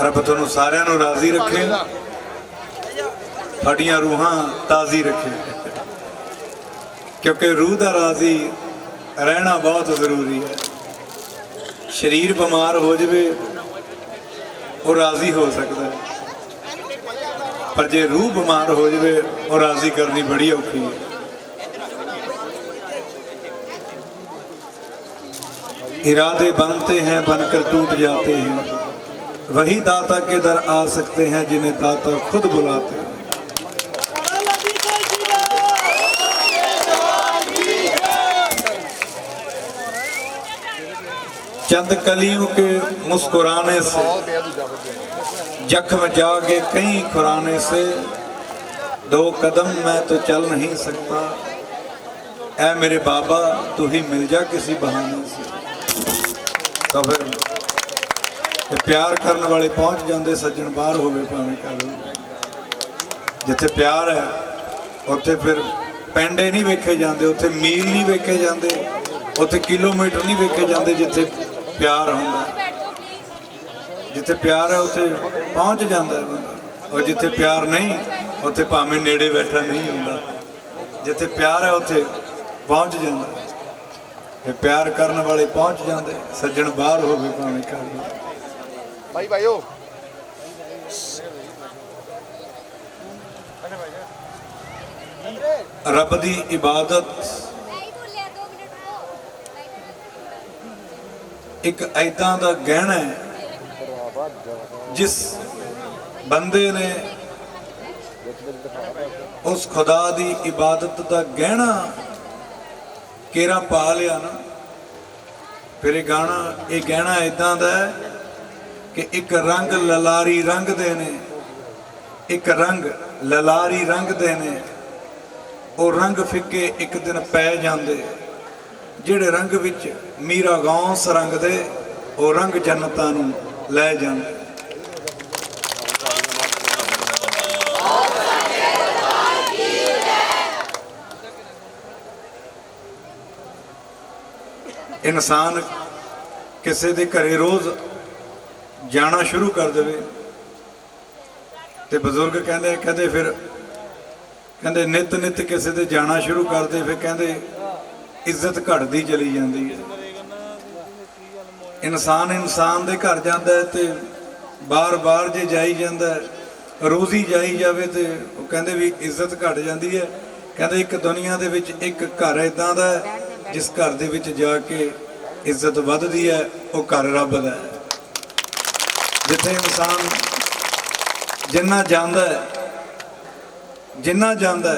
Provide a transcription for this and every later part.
ਰੱਬ ਤੁਹਾਨੂੰ ਸਾਰਿਆਂ ਨੂੰ ਰਾਜ਼ੀ ਰੱਖੇ। ਸਾਡੀਆਂ ਰੂਹਾਂ ਤਾਜ਼ੀ ਰੱਖੇ। ਕਿਉਂਕਿ ਰੂਹ ਦਾ ਰਾਜ਼ੀ ਰਹਿਣਾ ਬਹੁਤ ਜ਼ਰੂਰੀ ਹੈ। ਸਰੀਰ ਬਿਮਾਰ ਹੋ ਜਵੇ, ਉਹ ਰਾਜ਼ੀ ਹੋ ਸਕਦਾ ਪਰ ਜੇ ਰੂਹ ਬਿਮਾਰ ਹੋ ਜਵੇ, ਉਹ ਰਾਜ਼ੀ ਕਰਨੀ ਬੜੀ ਔਖੀ ਹੈ। ਇਰਾਦੇ ਬਣਤੇ ਹੈ, ਬਣਕਰ ਟੂਟ ਜਾਤੇ ਹੈ। वही दाता के दर आ सकते हैं जिन्हें दाता खुद बुलाते हैं। चंद कलियों के मुस्कुराने से, जख्म जागे कई खुराने से, दो कदम मैं तो चल नहीं सकता। ऐ मेरे बाबा, तू ही मिल जा किसी बहाने से। तो फिर ਇਹ ਪਿਆਰ ਕਰਨ ਵਾਲੇ ਪਹੁੰਚ ਜਾਂਦੇ ਸੱਜਣ ਬਾਹਰ ਹੋਵੇ ਭਾਵੇਂ ਘਰ ਜਿੱਥੇ ਪਿਆਰ ਹੈ, ਉੱਥੇ ਫਿਰ ਪੈਂਡੇ ਨਹੀਂ ਵੇਖੇ ਜਾਂਦੇ, ਉੱਥੇ ਮੀਲ ਨਹੀਂ ਵੇਖੇ ਜਾਂਦੇ, ਉੱਥੇ ਕਿਲੋਮੀਟਰ ਨਹੀਂ ਵੇਖੇ ਜਾਂਦੇ ਜਿੱਥੇ ਪਿਆਰ ਹੁੰਦਾ। ਜਿੱਥੇ ਪਿਆਰ ਹੈ, ਉੱਥੇ ਪਹੁੰਚ ਜਾਂਦਾ ਬੰਦਾ। ਔਰ ਜਿੱਥੇ ਪਿਆਰ ਨਹੀਂ, ਉੱਥੇ ਭਾਵੇਂ ਨੇੜੇ ਬੈਠਾ ਨਹੀਂ ਹੁੰਦਾ। ਜਿੱਥੇ ਪਿਆਰ ਹੈ, ਉੱਥੇ ਪਹੁੰਚ ਜਾਂਦਾ। ਹੈ। ਇਹ ਪਿਆਰ ਕਰਨ ਵਾਲੇ ਪਹੁੰਚ ਜਾਂਦੇ, ਸੱਜਣ ਬਾਹਰ ਹੋਵੇ ਭਾਵੇਂ ਘਰ ਹੋਵੇ ਭਾਈ ਭਾਈਓ। ਰੱਬ ਦੀ ਇਬਾਦਤ। ਇੱਕ ਐਦਾਂ ਦਾ ਗਹਿਣਾ ਹੈ, ਜਿਸ ਬੰਦੇ ਨੇ ਉਸ ਖੁਦਾ ਦੀ ਇਬਾਦਤ ਦਾ ਗਹਿਣਾ ਕੇਰਾ ਪਾ ਲਿਆ ਨਾ, ਫਿਰ ਇਹ ਗਾਣਾ, ਇਹ ਗਹਿਣਾ ਐਦਾਂ ਦਾ ਹੈ ਕਿ ਇੱਕ ਰੰਗ ਲਲਾਰੀ ਰੰਗ ਦੇ ਨੇ, ਇੱਕ ਰੰਗ ਲਲਾਰੀ ਰੰਗ ਦੇ ਨੇ, ਉਹ ਰੰਗ ਫਿੱਕੇ ਇੱਕ ਦਿਨ ਪੈ ਜਾਂਦੇ। ਜਿਹੜੇ ਰੰਗ ਵਿੱਚ ਮੀਰਾ ਗੌਂਸ ਰੰਗ ਦੇ ਉਹ ਰੰਗ ਜੰਨਤਾਂ ਨੂੰ ਲੈ ਜਾਂਦੇ। ਇਨਸਾਨ ਕਿਸੇ ਦੇ ਘਰੇ ਰੋਜ਼ ਜਾਣਾ ਸ਼ੁਰੂ ਕਰ ਦੇਵੇ। ਤੇ ਬਜ਼ੁਰਗ ਕਹਿੰਦੇ ਕਹਿੰਦੇ ਫਿਰ ਕਹਿੰਦੇ ਨਿਤ ਨਿਤ ਕਿਸੇ ਦੇ ਜਾਣਾ ਸ਼ੁਰੂ ਕਰਦੇ ਫਿਰ ਕਹਿੰਦੇ ਇੱਜ਼ਤ ਘਟਦੀ ਚਲੀ ਜਾਂਦੀ ਹੈ। ਇਨਸਾਨ ਇਨਸਾਨ ਦੇ ਘਰ ਜਾਂਦਾ ਹੈ ਤੇ ਬਾਰ-ਬਾਰ ਜੇ ਜਾਈ ਜਾਂਦਾ ਹੈ, ਰੋਜ਼ ਹੀ ਜਾਈ ਜਾਵੇ ਤੇ ਉਹ ਕਹਿੰਦੇ ਵੀ ਇੱਜ਼ਤ ਘਟ ਜਾਂਦੀ ਹੈ। ਕਹਿੰਦੇ ਇੱਕ ਦੁਨੀਆ ਦੇ ਵਿੱਚ ਇੱਕ ਘਰ ਇਦਾਂ ਦਾ ਹੈ ਜਿਸ ਘਰ ਦੇ ਵਿੱਚ ਜਾ ਕੇ ਇੱਜ਼ਤ ਵੱਧਦੀ ਹੈ ਉਹ ਘਰ ਰੱਬ ਦਾ ਹੈ। ਜਿੱਥੇ ਇਨਸਾਨ ਜਿੰਨਾ ਜਾਂਦਾ ਜਿੰਨਾ ਜਾਂਦਾ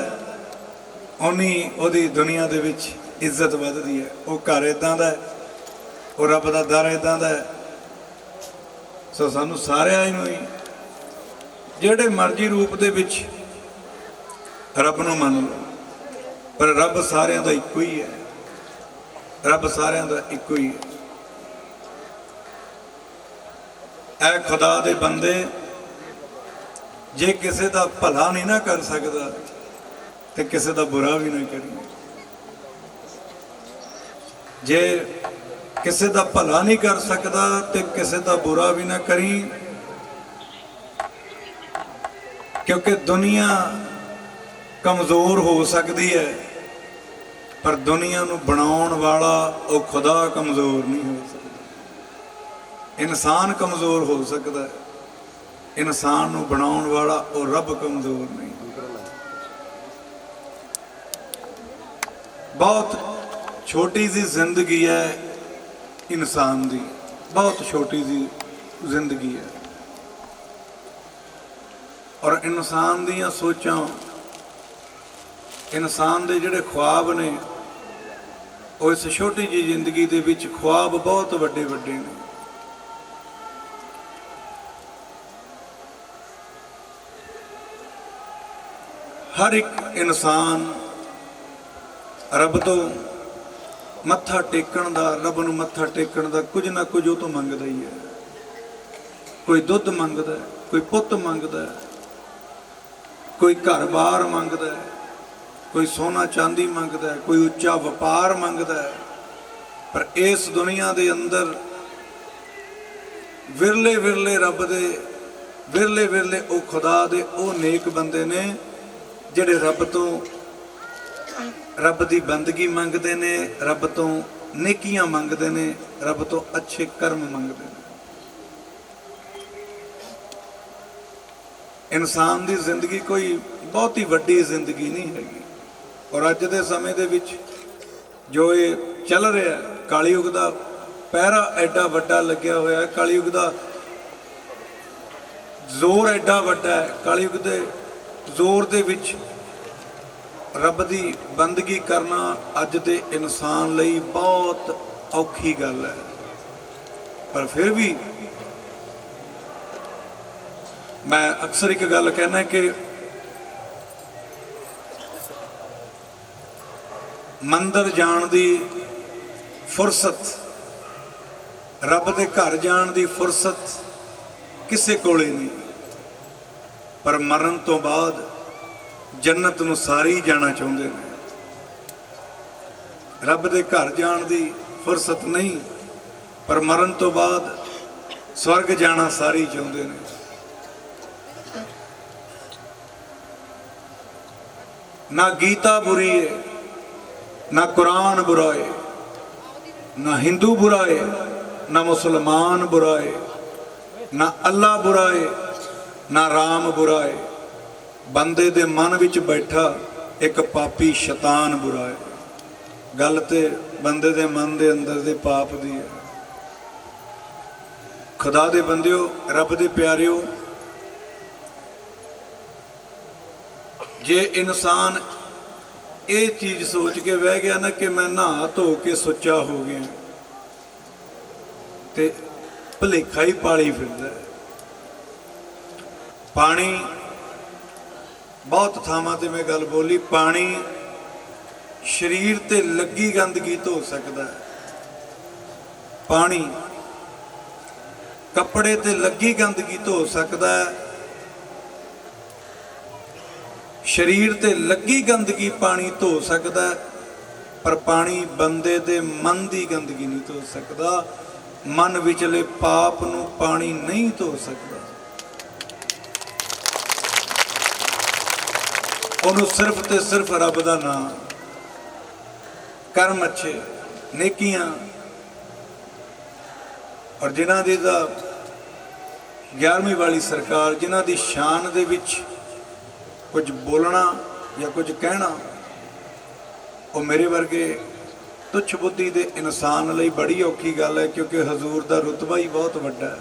ਉਨੀ ਉਹਦੀ ਦੁਨੀਆ ਦੇ ਵਿੱਚ ਇੱਜ਼ਤ ਵੱਧਦੀ ਹੈ। ਉਹ ਘਰ ਇਦਾਂ ਦਾ ਉਹ ਰੱਬ ਦਾ ਦਰ ਇਦਾਂ ਦਾ ਸੋ ਸਾਨੂੰ ਸਾਰਿਆਂ ਨੂੰ ਹੀ ਜਿਹੜੇ ਮਰਜ਼ੀ ਰੂਪ ਦੇ ਵਿੱਚ ਰੱਬ ਨੂੰ ਮੰਨ ਲਓ, ਪਰ ਰੱਬ ਸਾਰਿਆਂ ਦਾ ਇੱਕੋ ਹੀ ਹੈ। ਰੱਬ ਸਾਰਿਆਂ ਦਾ ਇੱਕੋ ਹੀ ਹੈ। ਐ ਖੁਦਾ ਦੇ ਬੰਦੇ, ਜੇ ਕਿਸੇ ਦਾ ਭਲਾ ਨਹੀਂ ਨਾ ਕਰ ਸਕਦਾ, ਤੇ ਕਿਸੇ ਦਾ ਬੁਰਾ ਵੀ ਨਾ ਕਰੀ ਜੇ ਕਿਸੇ ਦਾ ਭਲਾ ਨਹੀਂ ਕਰ ਸਕਦਾ, ਤੇ ਕਿਸੇ ਦਾ ਬੁਰਾ ਵੀ ਨਾ ਕਰੀ, ਕਿਉਂਕਿ ਦੁਨੀਆ ਕਮਜ਼ੋਰ ਹੋ ਸਕਦੀ ਹੈ, ਪਰ ਦੁਨੀਆ ਨੂੰ ਬਣਾਉਣ ਵਾਲਾ ਉਹ ਖੁਦਾ ਕਮਜ਼ੋਰ ਨਹੀਂ ਹੋ ਸਕਦਾ। ਇਨਸਾਨ ਕਮਜ਼ੋਰ ਹੋ ਸਕਦਾ ਹੈ। ਇਨਸਾਨ ਨੂੰ ਬਣਾਉਣ ਵਾਲਾ ਉਹ ਰੱਬ ਕਮਜ਼ੋਰ ਨਹੀਂ। ਬਹੁਤ ਛੋਟੀ ਜੀ ਜ਼ਿੰਦਗੀ ਹੈ ਇਨਸਾਨ ਦੀ। ਬਹੁਤ ਛੋਟੀ ਜੀ ਜ਼ਿੰਦਗੀ ਹੈ। ਔਰ ਇਨਸਾਨ ਦੀਆਂ ਸੋਚਾਂ, ਇਨਸਾਨ ਦੇ ਜਿਹੜੇ ਖੁਆਬ ਨੇ, ਉਹ ਇਸ ਛੋਟੀ ਜੀ ਜ਼ਿੰਦਗੀ ਦੇ ਵਿੱਚ ਖੁਆਬ ਬਹੁਤ ਵੱਡੇ ਵੱਡੇ ਨੇ। ਹਰ ਇੱਕ ਇਨਸਾਨ ਰੱਬ ਤੋਂ ਮੱਥਾ ਟੇਕਣ ਦਾ, ਰੱਬ ਨੂੰ ਮੱਥਾ ਟੇਕਣ ਦਾ ਕੁਝ ਨਾ ਕੁਝ ਉਹ ਤੋਂ ਮੰਗਦਾ ਹੀ ਹੈ। ਕੋਈ ਦੁੱਧ ਮੰਗਦਾ ਕੋਈ ਪੁੱਤ ਮੰਗਦਾ ਕੋਈ ਘਰ-ਬਾਰ ਮੰਗਦਾ ਕੋਈ ਸੋਨਾ ਚਾਂਦੀ ਮੰਗਦਾ ਕੋਈ ਉੱਚਾ ਵਪਾਰ ਮੰਗਦਾ ਪਰ ਇਸ ਦੁਨੀਆ ਦੇ ਅੰਦਰ ਵਿਰਲੇ ਵਿਰਲੇ ਰੱਬ ਦੇ ਵਿਰਲੇ ਵਿਰਲੇ ਉਹ ਖੁਦਾ ਦੇ, ਉਹ ਨੇਕ ਬੰਦੇ ਨੇ ਜਿਹੜੇ ਰੱਬ ਤੋਂ ਰੱਬ ਦੀ ਬੰਦਗੀ ਮੰਗਦੇ ਨੇ ਰੱਬ ਤੋਂ ਨੇਕੀਆਂ ਮੰਗਦੇ ਨੇ ਰੱਬ ਤੋਂ ਅੱਛੇ ਕਰਮ ਮੰਗਦੇ ਨੇ। ਇਨਸਾਨ ਦੀ ਜ਼ਿੰਦਗੀ ਕੋਈ ਬਹੁਤੀ ਵੱਡੀ ਜ਼ਿੰਦਗੀ ਨਹੀਂ ਹੈਗੀ। ਔਰ ਅੱਜ ਦੇ ਸਮੇਂ ਦੇ ਵਿੱਚ ਜੋ ਇਹ ਚੱਲ ਰਿਹਾ ਕਾਲੀ ਯੁੱਗ ਦਾ ਪਹਿਰਾ ਐਡਾ ਵੱਡਾ ਲੱਗਿਆ ਹੋਇਆ ਹੈ ਕਾਲੀ ਯੁੱਗ ਦਾ ਜ਼ੋਰ ਐਡਾ ਵੱਡਾ ਹੈ ਕਾਲੀ ਯੁੱਗ ਦੇ ਜ਼ੋਰ ਦੇ ਵਿੱਚ ਰੱਬ ਦੀ ਬੰਦਗੀ ਕਰਨਾ ਅੱਜ ਦੇ ਇਨਸਾਨ ਲਈ ਬਹੁਤ ਔਖੀ ਗੱਲ ਹੈ। ਪਰ ਫਿਰ ਵੀ ਮੈਂ ਅਕਸਰ ਇੱਕ ਗੱਲ ਕਹਿਣਾ ਕਿ ਮੰਦਰ ਜਾਣ ਦੀ ਫੁਰਸਤ, ਰੱਬ ਦੇ ਘਰ ਜਾਣ ਦੀ ਫੁਰਸਤ ਕਿਸੇ ਕੋਲੇ ਨਹੀਂ। ਪਰ ਮਰਨ ਤੋਂ ਬਾਅਦ ਜੰਨਤ ਨੂੰ ਸਾਰੇ ਹੀ ਜਾਣਾ ਚਾਹੁੰਦੇ ਨੇ। ਰੱਬ ਦੇ ਘਰ ਜਾਣ ਦੀ ਫੁਰਸਤ ਨਹੀਂ, ਪਰ ਮਰਨ ਤੋਂ ਬਾਅਦ ਸਵਰਗ ਜਾਣਾ ਸਾਰੇ ਹੀ ਚਾਹੁੰਦੇ ਨੇ। ਨਾ ਗੀਤਾ ਬੁਰੀ ਹੈ ਨਾ ਕੁਰਾਨ ਬੁਰਾ ਹੈ ਨਾ ਹਿੰਦੂ ਬੁਰਾ ਹੈ ਨਾ ਮੁਸਲਮਾਨ ਬੁਰਾ ਹੈ ਨਾ ਅੱਲਾ ਬੁਰਾ ਹੈ ਨਾ ਰਾਮ ਬੁਰਾ ਹੈ ਬੰਦੇ ਦੇ ਮਨ ਵਿੱਚ ਬੈਠਾ ਇੱਕ ਪਾਪੀ ਸ਼ੈਤਾਨ ਬੁਰਾ ਹੈ ਗੱਲ ਤੇ ਬੰਦੇ ਦੇ ਮਨ ਦੇ ਅੰਦਰ ਦੇ ਪਾਪ ਦੀ ਹੈ। ਖੁਦਾ ਦੇ ਬੰਦਿਓ, ਰੱਬ ਦੇ ਪਿਆਰਿਓ, ਜੇ ਇਨਸਾਨ ਇਹ ਚੀਜ਼ ਸੋਚ ਕੇ ਬਹਿ ਗਿਆ ਨਾ ਕਿ ਮੈਂ ਨਹਾ ਧੋ ਕੇ ਸੁੱਚਾ ਹੋ ਗਿਆ ਤੇ ਭਲੇਖਾ ਹੀ ਪਾਲੀ ਫਿਰਦਾ ਹੈ। ਪਾਣੀ। ਬਹੁਤ ਥਾਵਾਂ ਤੇ ਮੈਂ ਗੱਲ ਬੋਲੀ, ਪਾਣੀ ਸਰੀਰ ਤੇ ਲੱਗੀ ਗੰਦਗੀ ਧੋ ਸਕਦਾ ਹੈ। ਪਾਣੀ ਕੱਪੜੇ ਤੇ ਲੱਗੀ ਗੰਦਗੀ ਧੋ ਸਕਦਾ ਹੈ। ਸਰੀਰ ਤੇ ਲੱਗੀ ਗੰਦਗੀ ਪਾਣੀ ਧੋ ਸਕਦਾ ਪਰ ਪਾਣੀ ਬੰਦੇ ਦੇ ਮਨ ਦੀ ਗੰਦਗੀ ਨਹੀਂ ਧੋ ਸਕਦਾ। ਮਨ ਵਿਚਲੇ ਪਾਪ ਨੂੰ ਪਾਣੀ ਨਹੀਂ ਧੋ ਸਕਦਾ। ਉਹਨੂੰ ਸਿਰਫ ਤੇ ਸਿਰਫ ਰੱਬ ਦਾ ਨਾਮ, ਕਰਮ ਅੱਛੇ, ਨੇਕੀਆਂ। ਔਰ ਜਿਨ੍ਹਾਂ ਦੀ ਦਾ 11ਵੀਂ ਵਾਲੀ ਸਰਕਾਰ, ਜਿਨ੍ਹਾਂ ਦੀ ਸ਼ਾਨ ਦੇ ਵਿੱਚ ਕੁਝ ਬੋਲਣਾ ਜਾਂ ਕੁਝ ਕਹਿਣਾ, ਉਹ ਮੇਰੇ ਵਰਗੇ ਤੁੱਛ ਬੁੱਧੀ ਦੇ ਇਨਸਾਨ ਲਈ ਬੜੀ ਔਖੀ ਗੱਲ ਹੈ, ਕਿਉਂਕਿ ਹਜ਼ੂਰ ਦਾ ਰੁਤਬਾ ਹੀ ਬਹੁਤ ਵੱਡਾ ਹੈ।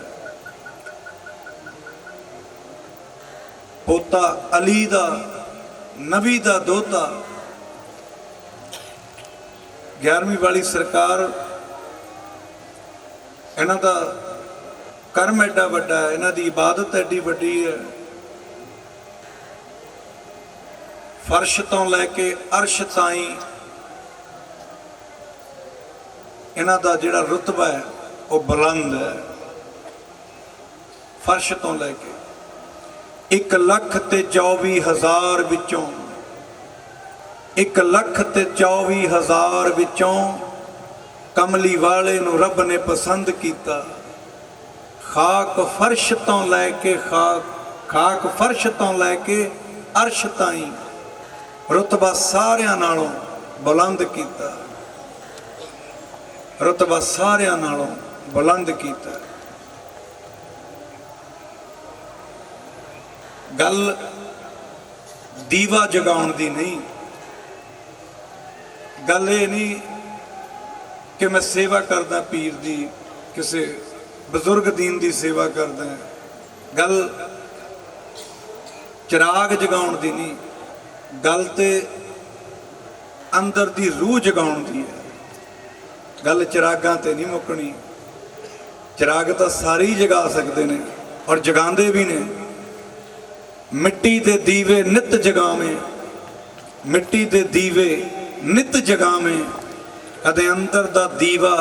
ਪੋਤਾ ਅਲੀ ਦਾ ਨਬੀ ਦਾ ਦੋਤਾ। 11ਵੀਂ ਵਾਲੀ ਸਰਕਾਰ ਇਹਨਾਂ ਦਾ ਕਰਮ ਐਡਾ ਵੱਡਾ ਇਹਨਾਂ ਦੀ ਇਬਾਦਤ ਐਡੀ ਵੱਡੀ ਹੈ। ਫਰਸ਼ ਤੋਂ ਲੈ ਕੇ ਅਰਸ਼ ਤਾਈਂ ਇਹਨਾਂ ਦਾ ਜਿਹੜਾ ਰੁਤਬਾ ਹੈ, ਉਹ ਬੁਲੰਦ ਹੈ। ਫਰਸ਼ ਤੋਂ ਲੈ ਕੇ। 1 ਲੱਖ ਤੇ 24 ਹਜ਼ਾਰ ਵਿੱਚੋਂ 1 ਲੱਖ ਤੇ 24 ਹਜ਼ਾਰ ਵਿੱਚੋਂ ਕਮਲੀ ਵਾਲੇ ਨੂੰ ਰੱਬ ਨੇ ਪਸੰਦ ਕੀਤਾ। ਖਾਕ ਫਰਸ਼ ਤੋਂ ਲੈ ਕੇ ਖਾਕ ਖਾਕ ਫਰਸ਼ ਤੋਂ ਲੈ ਕੇ ਅਰਸ਼ ਤਾਈਂ ਰਤਬਾ ਸਾਰਿਆਂ ਨਾਲੋਂ ਬੁਲੰਦ ਕੀਤਾ। ਰਤਬਾ ਸਾਰਿਆਂ ਨਾਲੋਂ ਬੁਲੰਦ ਕੀਤਾ। ਗੱਲ ਦੀਵਾ ਜਗਾਉਣ ਦੀ ਨਹੀਂ। ਗੱਲ ਇਹ ਨਹੀਂ ਕਿ ਮੈਂ ਸੇਵਾ ਕਰਦਾ ਪੀਰ ਦੀ, ਕਿਸੇ ਬਜ਼ੁਰਗ ਦੀਨ ਦੀ ਸੇਵਾ ਕਰਦਾ ਗੱਲ ਚਿਰਾਗ ਜਗਾਉਣ ਦੀ ਨਹੀਂ, ਗੱਲ ਤੇ ਅੰਦਰ ਦੀ ਰੂਹ ਜਗਾਉਣ ਦੀ ਹੈ। ਗੱਲ ਚਿਰਾਗਾਂ ਤੇ ਨਹੀਂ ਮੁੱਕਣੀ। ਚਿਰਾਗ ਤਾਂ ਸਾਰੇ ਹੀ ਜਗਾ ਸਕਦੇ ਨੇ ਔਰ ਜਗਾਉਂਦੇ ਵੀ ਨੇ। ਮਿੱਟੀ ਦੇ ਦੀਵੇ ਨਿਤ ਜਗਾਵੇਂ। ਮਿੱਟੀ ਦੇ ਦੀਵੇ ਨਿਤ ਜਗਾਵੇਂ। ਕਦੇ ਅੰਦਰ ਦਾ ਦੀਵਾ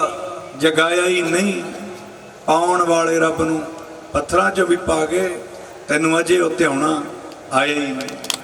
ਜਗਾਇਆ ਹੀ ਨਹੀਂ। ਆਉਣ ਵਾਲੇ ਰੱਬ ਨੂੰ ਪੱਥਰਾਂ 'ਚੋਂ ਵੀ ਪਾ ਕੇ ਤੈਨੂੰ ਅਜੇ ਉੱਤੇ ਆਉਣਾ ਆਇਆ ਹੀ ਨਹੀਂ।